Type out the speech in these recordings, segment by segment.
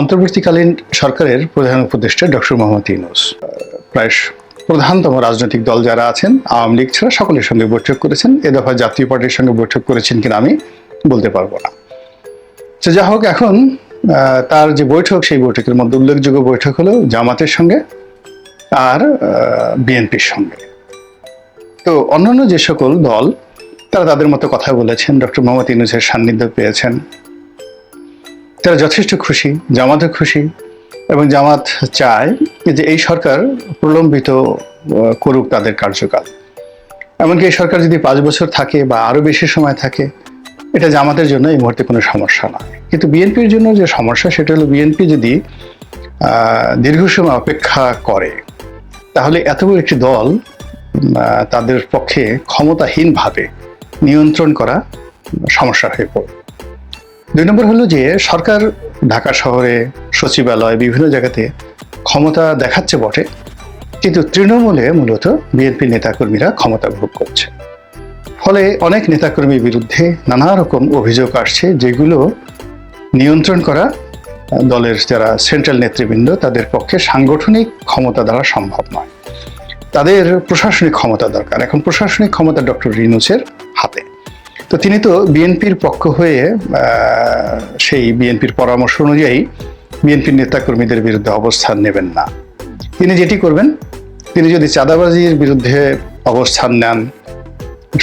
অন্তর্বর্তীকালীন সরকারের প্রধান উপদেষ্টা ডক্টর মোহাম্মদ ইউনুস। প্রায় প্রধানতম রাজনৈতিক দল যারা আছেন, আওয়ামী লীগ ছাড়া সকলের সঙ্গে বৈঠক করেছেন। এ দফা জাতীয় পার্টির সঙ্গে বৈঠক করেছেন কিনা আমি বলতে পারব না। তো যা হোক, এখন তার যে বৈঠক, সেই বৈঠকের মধ্যে উল্লেখযোগ্য বৈঠক হলো জামাতের সঙ্গে আর বিএনপির সঙ্গে। তো অন্যান্য যে সকল দল, তারা তাদের মতো কথা বলেছেন। ডক্টর মোহাম্মদ ইউনুসের সান্নিধ্য পেয়েছেন। তারা যথেষ্ট খুশি, জামাতও খুশি এবং জামাত চায় যে এই সরকার প্রলম্বিত করুক তাদের কার্যকাল। এমনকি এই সরকার যদি পাঁচ বছর থাকে বা আরও বেশি সময় থাকে, এটা জামাতের জন্য এই মুহূর্তে কোনো সমস্যা নয় কিন্তু বিএনপির জন্য যে সমস্যা, সেটা হলো বিএনপি যদি দীর্ঘ সময় অপেক্ষা করে, তাহলে এত বড় একটি দল তাদের পক্ষে ক্ষমতাহীনভাবে নিয়ন্ত্রণ করা সমস্যা হয়ে পড়বে। দুই নম্বর হলো যে সরকার ঢাকা শহরে সচিবালয়, বিভিন্ন জায়গাতে ক্ষমতা দেখাচ্ছে বটে, কিন্তু তৃণমূলে মূলত বিএনপি নেতাকর্মীরা ক্ষমতা ভোগ করছে। ফলে অনেক নেতাকর্মীর বিরুদ্ধে নানা রকম অভিযোগ আসছে, যেগুলো নিয়ন্ত্রণ করা দলের যারা সেন্ট্রাল নেতৃবৃন্দ, তাদের পক্ষে সাংগঠনিক ক্ষমতা দ্বারা সম্ভব নয়। তাদের প্রশাসনিক ক্ষমতা দরকার। এখন প্রশাসনিক ক্ষমতা ডক্টর রিনুসের হাতে। তো তিনি তো বিএনপির পক্ষ হয়ে সেই বিএনপির পরামর্শ অনুযায়ী বিএনপির নেতাকর্মীদের বিরুদ্ধে অবস্থান নেবেন না। তিনি যেটি করবেন, তিনি যদি চাঁদাবাজির বিরুদ্ধে অবস্থান নেন,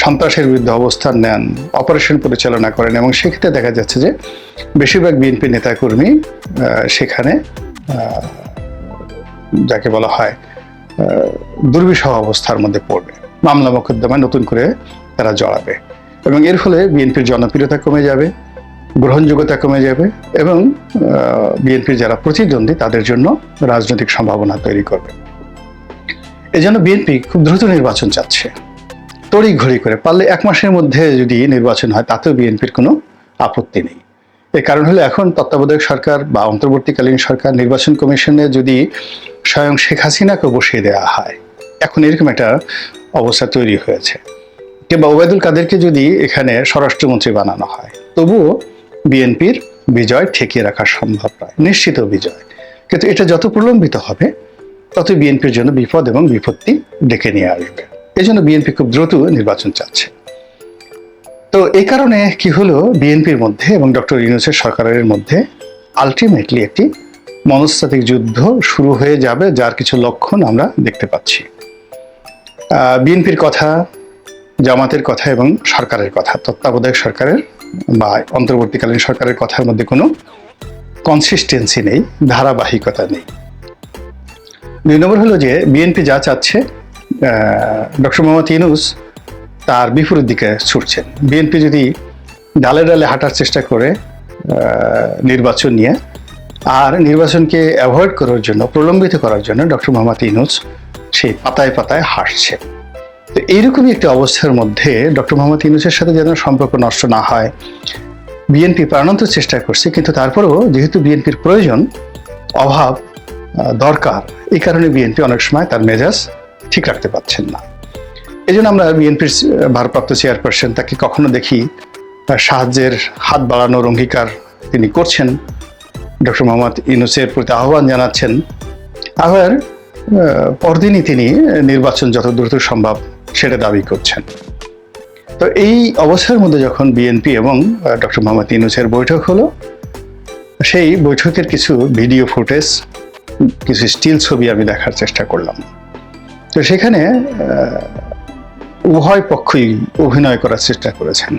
সন্ত্রাসের বিরুদ্ধে অবস্থান নেন, অপারেশন পরিচালনা করেন এবং সেক্ষেত্রে দেখা যাচ্ছে যে বেশিরভাগ বিএনপি নেতাকর্মী সেখানে যাকে বলা হয় দুর্বিষহ অবস্থার মধ্যে পড়বে। মামলা মোকদ্দমায় নতুন করে তারা জড়াবে। এবং এর ফলে বিএনপির জনপ্রিয়তা কমে যাবে, গ্রহণযোগ্যতা কমে যাবে এবং বিএনপির যারা প্রতিদ্বন্দ্বী তাদের জন্য রাজনৈতিক সম্ভাবনা তৈরি করবে। এজন্য বিএনপি খুব দ্রুত নির্বাচন চাচ্ছে। তড়ি ঘড়ি করে, পারলে এক মাসের মধ্যে যদি নির্বাচন হয় তাতেও বিএনপির কোনো আপত্তি নেই। এর কারণ হলো এখন তত্ত্বাবধায়ক সরকার বা অন্তর্বর্তীকালীন সরকার নির্বাচন কমিশনে যদি স্বয়ং শেখ হাসিনাকে বসিয়ে দেওয়া হয়, এখন এরকম একটা অবস্থা তৈরি হয়েছে। কিংবা ওবায়দুল কাদেরকে যদি এখানে স্বরাষ্ট্রমন্ত্রী বানানো হয় তবুও বিএনপির বিজয় ঠেকিয়ে রাখা সম্ভব নয়, নিশ্চিত বিজয়। কিন্তু এটা যত প্রলম্বিত হবে তত বিএনপির জন্য বিপদ এবং বিপত্তি ডেকে নিয়ে আসবে। এই জন্য বিএনপি খুব দ্রুত নির্বাচন চাচ্ছে। তো এই কারণে কি হলো, বিএনপির মধ্যে এবং ডক্টর ইউনুসের সরকারের মধ্যে আলটিমেটলি একটি মনস্তাত্ত্বিক যুদ্ধ শুরু হয়ে যাবে, যার কিছু লক্ষণ আমরা দেখতে পাচ্ছি। বিএনপির কথা জামাতের কথা এবং সরকারের কথা, তত্ত্বাবধায়ক সরকারের বা অন্তর্বর্তীকালীন সরকারের কথার মধ্যে কোনো কনসিস্টেন্সি নেই, ধারাবাহিকতা নেই। দুই নম্বর হলো যে বিএনপি যা চাচ্ছে ডক্টর মোহাম্মদ ইউনুস তার বিপরীত দিকে ছুটছেন। বিএনপি যদি ডালে ডালে হাঁটার চেষ্টা করে নির্বাচন নিয়ে, আর নির্বাচনকে অ্যাভয়েড করার জন্য, প্রলম্বিত করার জন্য ডক্টর মোহাম্মদ ইউনুস সেই পাতায় পাতায় হাসছে তো এইরকমই একটি অবস্থার মধ্যে ডক্টর মোহাম্মদ ইউনুসের সাথে যেন সম্পর্ক নষ্ট না হয়, বিএনপি প্রাণান্ত চেষ্টা করছে, কিন্তু তারপরেও যেহেতু বিএনপির প্রয়োজন, অভাব দরকার, এই কারণে বিএনপি অনেক সময় তার মেজাজ ঠিক রাখতে পারছেন না। এই জন্য আমরা বিএনপির ভারপ্রাপ্ত চেয়ারপারসন তাকে কখনো দেখি সাহায্যের হাত বাড়ানোর অঙ্গীকার তিনি করছেন। ডক্টর মোহাম্মদ ইউনুসের প্রতি আহ্বান জানাচ্ছেন। আবার পরদিনই তিনি নির্বাচন যত দ্রুত সম্ভব সেটা দাবি করছেন। তো এই অবস্থার মধ্যে যখন বিএনপি এবং ডক্টর মোহাম্মদ ইউনুসের বৈঠক হলো, সেই বৈঠকের কিছু ভিডিও ফুটেজ, কিছু স্টিল ছবি আমি দেখার চেষ্টা করলাম। তো সেখানে উভয় পক্ষই অভিনয় করার চেষ্টা করেছেন।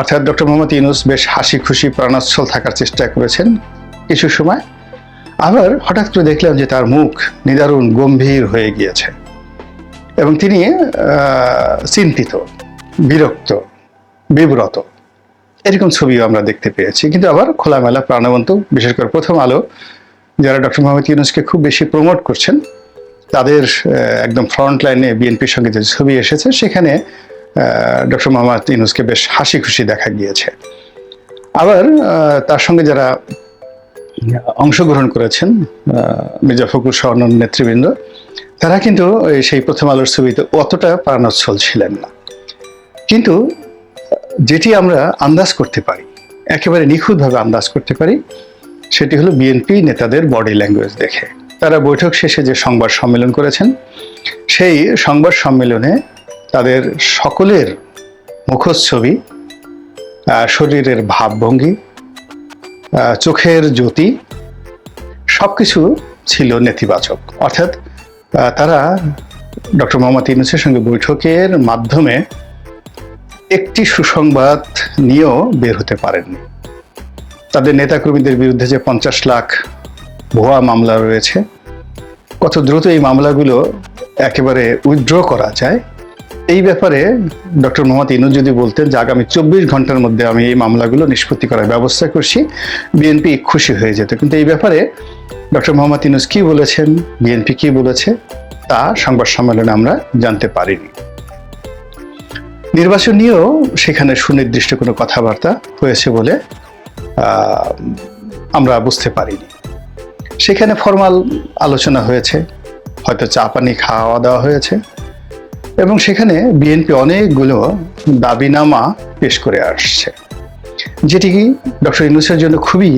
অর্থাৎ ডক্টর মোহাম্মদ ইউনুস বেশ হাসি খুশি, প্রাণোচ্ছল থাকার চেষ্টা করেছেন কিছু সময়। আবার হঠাৎ করে দেখলাম যে তার মুখ নিদারুণ গম্ভীর হয়ে গিয়েছে। এবং তিনি চিন্তিত, বিরক্ত, বিব্রত। এরকম ছবিও আমরা দেখতে পেয়েছি। কিন্তু আবার খোলামেলা, প্রাণবন্ত, বিশেষ করে প্রথম আলো, যারা ডক্টর মোহাম্মদ ইউনুসকে খুব বেশি প্রমোট করছেন, তাদের একদম ফ্রন্ট লাইনে বিএনপির সঙ্গে যে ছবি এসেছে, সেখানে ডক্টর মোহাম্মদ ইউনুসকে বেশ হাসি খুশি দেখা গিয়েছে। আবার তার সঙ্গে যারা অংশগ্রহণ করেছেন মির্জা ফখরুল সহ অন্যান্য নেতৃবৃন্দ তারা কিন্তু সেই প্রথম আলোর ছবিতে অতটা প্রাণোচ্ছল ছিলেন না। কিন্তু যেটি আমরা আন্দাজ করতে পারি, একেবারে নিখুঁতভাবে আন্দাজ করতে পারি, সেটি হলো বিএনপি নেতাদের বডি ল্যাঙ্গুয়েজ দেখে। তারা বৈঠক শেষে যে সংবাদ সম্মেলন করেছেন, সেই সংবাদ সম্মেলনে তাদের সকলের মুখচ্ছবি শরীরের ভাবভঙ্গি চোখের জ্যোতি সব কিছু ছিল নেতিবাচক। অর্থাৎ তারা ডক্টর মোহাম্মদ ইউনুসের সঙ্গে বৈঠকের মাধ্যমে একটি সুসংবাদ নিয়েও বের হতে পারেননি। তাদের নেতাকর্মীদের বিরুদ্ধে যে পঞ্চাশ লাখ ভুয়া মামলা রয়েছে, কত দ্রুত এই মামলাগুলো একেবারে উইথড্র করা যায় এই ব্যাপারে ডক্টর মোহাম্মদ ইনুজ যদি বলতেন যে আগামী চব্বিশ ঘণ্টার মধ্যে আমি এই মামলাগুলো নিষ্পত্তি করার ব্যবস্থা করছি, বিএনপি খুশি হয়ে যেত। কিন্তু এই ব্যাপারে ডক্টর মোহাম্মদ ইনুজ কি বলেছেন, বিএনপি কি বলেছে, তা সংবাদ সম্মেলনে আমরা জানতে পারিনি। নির্বাচন নিয়েও সেখানে সুনির্দিষ্ট কোনো কথাবার্তা হয়েছে বলে আমরা বুঝতে পারিনি। সেখানে ফর্মাল আলোচনা হয়েছে, হয়তো চা পানি খাওয়া দাওয়া হয়েছে। এবং সেখানে বিএনপি অনেকগুলো দাবিনামা পেশ করে আসছে, যেটি কি ডক্টর ইউনুসের জন্য খুবই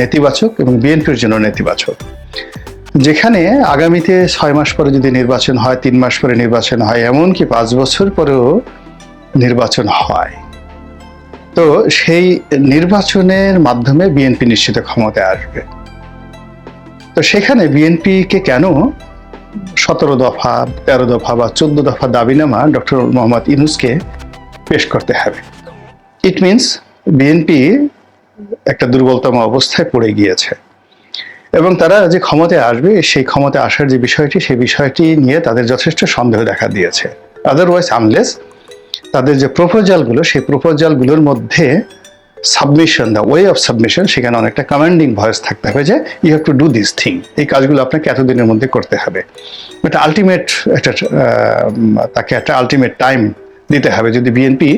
নেতিবাচক এবং বিএনপির জন্য নেতিবাচক। যেখানে আগামীতে ছয় মাস পরে যদি নির্বাচন হয়, তিন মাস পরে নির্বাচন হয়, এমনকি পাঁচ বছর পরেও নির্বাচন হয়। তো সেই নির্বাচনের মাধ্যমে বিএনপি নিশ্চিত ক্ষমতায় আসবে। তো সেখানে বিএনপিকে কেন সতেরো দফা, তেরো দফা বা চোদ্দ দফা দাবিনামা ডক্টর মোহাম্মদ ইনুসকে পেশ করতে হবে। ইট মিনস বিএনপি একটা দুর্বলতম অবস্থায় পড়ে গিয়েছে। এবং তারা যে ক্ষমতায় আসবে, সেই ক্ষমতায় আসার যে বিষয়টি, সেই বিষয়টি নিয়ে তাদের যথেষ্ট সন্দেহ দেখা দিয়েছে। আদারওয়াইজ আনলেস তাদের যে প্রপোজালগুলো সেই প্রপোজালগুলোর মধ্যে submission the way of submission সেখানে অনেকটা কমান্ডিং ভয়েস থাকতে হবে যে you have to do this thing এই কাজগুলো আপনাকে এতদিনের মধ্যে করতে হবে। একটা আলটিমেট একটা তাকে একটা আলটিমেট টাইম দিতে হবে। যদি বিএনপি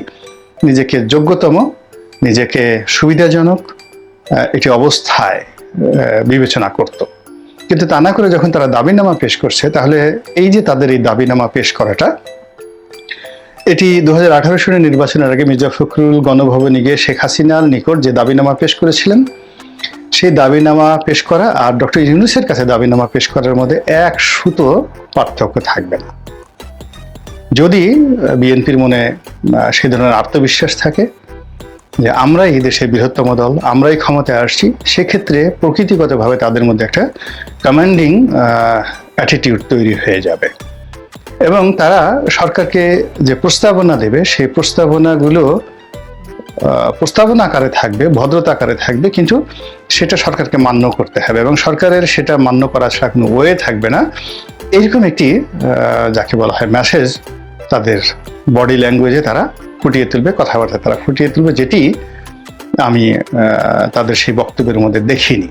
নিজেকে যোগ্যতম, নিজেকে সুবিধাজনক একটি অবস্থায় বিবেচনা করত। কিন্তু তা না করে যখন তারা দাবিনামা পেশ করছে, তাহলে এই যে তাদের এই দাবিনামা পেশ করাটা এটি দুহাজার আঠারো সালের নির্বাচনের আগে মির্জা ফখরুল গণভবনে গিয়ে শেখ হাসিনার নিকট যে দাবিনামা পেশ করেছিলেন, সেই দাবিনামা পেশ করা আর ডক্টর ইউনুসের কাছে দাবিনামা পেশ করার মধ্যে এক সুতো পার্থক্য থাকবে না। যদি বিএনপির মনে সেই ধরনের আত্মবিশ্বাস থাকে যে আমরাই এই দেশের বৃহত্তম দল, আমরাই ক্ষমতায় আসছি, সেক্ষেত্রে প্রকৃতিগতভাবে তাদের মধ্যে একটা কমান্ডিং অ্যাটিটিউড তৈরি হয়ে যাবে। এবং তারা সরকারকে যে প্রস্তাবনা দেবে, সেই প্রস্তাবনাগুলো প্রস্তাবনা আকারে থাকবে, ভদ্রতা আকারে থাকবে, কিন্তু সেটা সরকারকে মান্য করতে হবে এবং সরকারের সেটা মান্য করা ছাড়া কোনো ওয়ে থাকবে না। এইরকম একটি যাকে বলা হয় মেসেজ তাদের বডি ল্যাঙ্গুয়েজে তারা ফুটিয়ে তুলবে কথাবার্তা তারা ফুটিয়ে তুলবে, যেটি আমি তাদের সেই বক্তব্যের মধ্যে দেখিনি।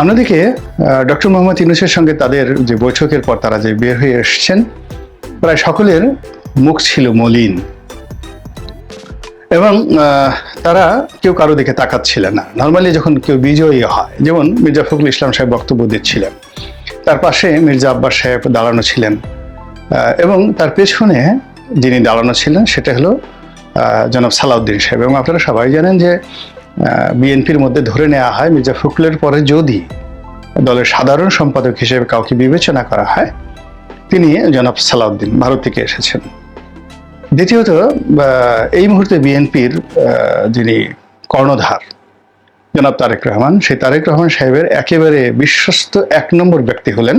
অন্যদিকে ডক্টর মোহাম্মদ ইউনুসের সঙ্গে তাদের যে বৈঠকের পর তারা যে বের হয়ে এসছেন, প্রায় সকলের মুখ ছিল মলিন। এবং তারা কেউ কারও দিকে তাকাচ্ছিলেন না। নর্মালি যখন কেউ বিজয়ী হয়, যেমন মির্জা ফখরুল ইসলাম সাহেব বক্তব্য দিচ্ছিলেন, তার পাশে মির্জা আব্বাস সাহেব দাঁড়ানো ছিলেন এবং তার পেছনে যিনি দাঁড়ানো ছিলেন, সেটা হলো জনাব সালাউদ্দিন সাহেব। এবং আপনারা সবাই জানেন যে বিএনপির মধ্যে ধরে নেওয়া হয় মির্জা ফখরুলের পরে যদি দলের সাধারণ সম্পাদক হিসেবে কাউকে বিবেচনা করা হয়, তিনি জনাব সালাউদ্দিন ভারত থেকে এসেছেন। দ্বিতীয়ত এই মুহূর্তে বিএনপির যিনি কর্ণধার, জনাব তারেক রহমান, সেই তারেক রহমান সাহেবের একেবারে বিশ্বস্ত এক নম্বর ব্যক্তি হলেন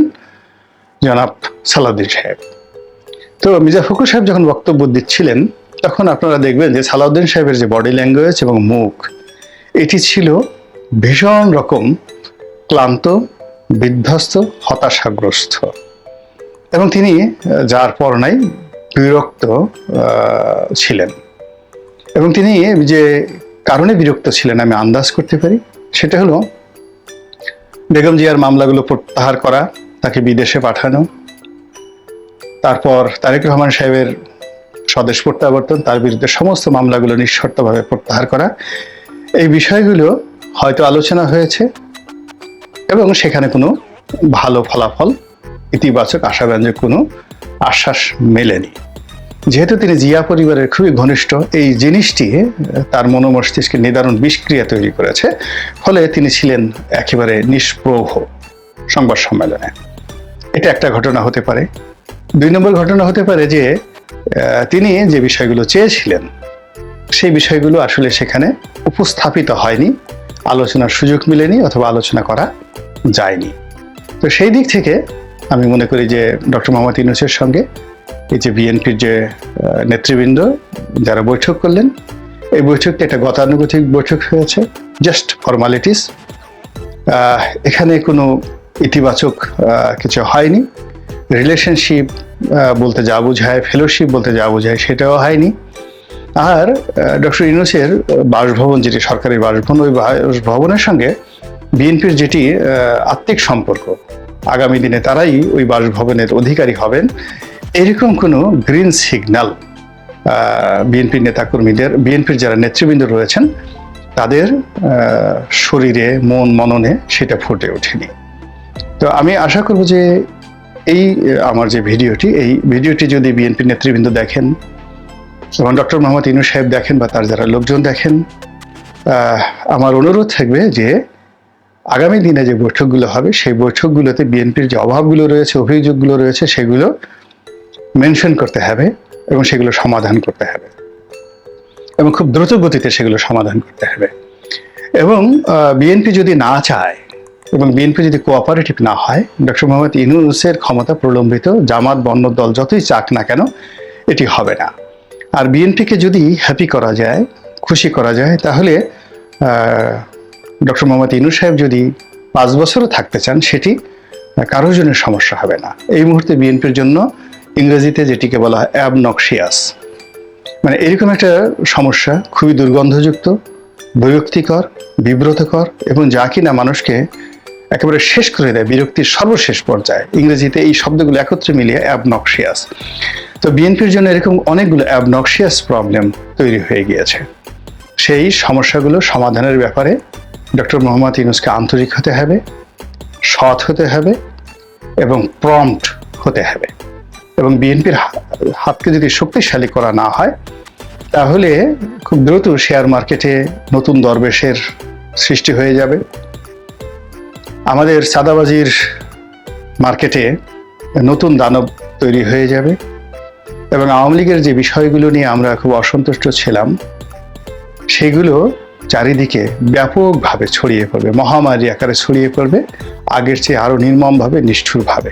জনাব সালাউদ্দিন সাহেব। তো মির্জা ফখরুল সাহেব যখন বক্তব্য দিচ্ছিলেন, তখন আপনারা দেখবেন যে সালাউদ্দিন সাহেবের যে বডি ল্যাঙ্গুয়েজ এবং মুখ এটি ছিল ভীষণ রকম ক্লান্ত, বিধ্বস্ত, হতাশাগ্রস্ত। এবং তিনি যার পর নাই, বিরক্ত ছিলেন। এবং তিনি যে কারণে বিরক্ত ছিলেন, আমি আন্দাজ করতে পারি, সেটা হলো, বেগম জিয়ার মামলাগুলো প্রত্যাহার করা, তাকে বিদেশে পাঠানো, তারপর তারেক রহমান সাহেবের স্বদেশ প্রত্যাবর্তন, তার বিরুদ্ধে সমস্ত মামলাগুলো নিঃশর্তভাবে প্রত্যাহার করা এই বিষয়গুলো হয়তো আলোচনা হয়েছে এবং সেখানে কোনো ভালো ফলাফল ইতিবাচক আশাব্যঞ্জক কোনো আশ্বাস মেলেনি। যেহেতু তিনি জিয়া পরিবারের খুবই ঘনিষ্ঠ, এই জিনিসটি তার মনোমস্তিষ্কে নিদারুণ বিষক্রিয়া তৈরি করেছে, ফলে তিনি ছিলেন একেবারে নিষ্প্রভ সংবাদ সম্মেলনে। এটা একটা ঘটনা হতে পারে। দুই নম্বর ঘটনা হতে পারে যে তিনি যে বিষয়গুলো চেয়েছিলেন সেই বিষয়গুলো আসলে সেখানে উপস্থাপিত হয়নি, আলোচনার সুযোগ মিলেনি অথবা আলোচনা করা যায়নি। তো সেই দিক থেকে আমি মনে করি যে ডক্টর মোহাম্মদ ইউনুসের সঙ্গে এই যে বিএনপির যে নেতৃবৃন্দ যারা বৈঠক করলেন, এই বৈঠকটা একটা গতানুগতিক বৈঠক হয়েছে জাস্ট ফর্মালিটিস এখানে কোনো ইতিবাচক কিছু হয়নি। রিলেশনশিপ বলতে যা বোঝায় ফেলোশিপ বলতে যা বোঝায় সেটাও হয়নি। আর ডক্টর ইউনুসের বাসভবন যেটি সরকারি বাসভবন, ওই বাসভবনের সঙ্গে বিএনপির যেটি আত্মিক সম্পর্ক, আগামী দিনে তারাই ওই বাসভবনের অধিকারী হবেন। এরকম কোনো গ্রিন সিগন্যাল বিএনপির নেতাকর্মীদের, বিএনপির যারা নেতৃবৃন্দ রয়েছেন, তাদের শরীরে, মন মননে সেটা ফুটে ওঠেনি। তো আমি আশা করব যে এই আমার যে ভিডিওটি, এই ভিডিওটি যদি বিএনপি নেতৃবৃন্দ দেখেন এবং ডক্টর মোহাম্মদ ইনু সাহেব দেখেন বা তার যারা লোকজন দেখেন আমার অনুরোধ থাকবে যে আগামী দিনে যে বৈঠকগুলো হবে, সেই বৈঠকগুলোতে বিএনপির যে অভাবগুলো রয়েছে, অভিযোগগুলো রয়েছে, সেগুলো মেনশন করতে হবে এবং সেগুলো সমাধান করতে হবে। এবং খুব দ্রুত গতিতে সেগুলো সমাধান করতে হবে। এবং বিএনপি যদি না চায় এবং বিএনপি যদি কোঅপারেটিভ না হয়, ডক্টর মোহাম্মদ ইনুসের ক্ষমতা প্রলম্বিত, জামাত বন্য দল যতই চাক না কেন, এটি হবে না। আর বিএনপিকে যদি হ্যাপি করা যায়, খুশি করা যায়, তাহলে ডক্টর মোহাম্মদ ইনু সাহেব যদি পাঁচ বছরও থাকতে চান, সেটি কারোর জন্য সমস্যা হবে না। এই মুহূর্তে বিএনপির জন্য ইংরেজিতে যেটিকে বলা হয় অ্যাবনক্সিয়াস মানে এরকম একটা সমস্যা, খুবই দুর্গন্ধযুক্ত, বিরক্তিকর, বিব্রতকর, এবং যা কিনা মানুষকে একেবারে শেষ করে দেয়, বিরক্তির সর্বশেষ পর্যায়ে। ইংরেজিতে এই শব্দগুলো একত্রে মিলিয়ে অ্যাবনক্সিয়াস তো বিএনপির জন্য এরকম অনেকগুলো অ্যাবনক্সিয়াস প্রবলেম তৈরি হয়ে গিয়েছে। সেই সমস্যাগুলো সমাধানের ব্যাপারে ডক্টর মোহাম্মদ ইউনুসকে আন্তরিক হতে হবে, সৎ হতে হবে এবং প্রম্পট হতে হবে। এবং বিএনপির হাতকে যদি শক্তিশালী করা না হয়, তাহলে খুব দ্রুত শেয়ার মার্কেটে নতুন দরবেশের সৃষ্টি হয়ে যাবে। আমাদের চাঁদাবাজির মার্কেটে নতুন দানব তৈরি হয়ে যাবে। এবং আওয়ামী লীগের যে বিষয়গুলো নিয়ে আমরা খুব অসন্তুষ্ট ছিলাম, সেগুলো চারিদিকে ব্যাপকভাবে ছড়িয়ে পড়বে, মহামারী আকারে ছড়িয়ে পড়বে, আগের চেয়ে আরও নির্মমভাবে, নিষ্ঠুরভাবে।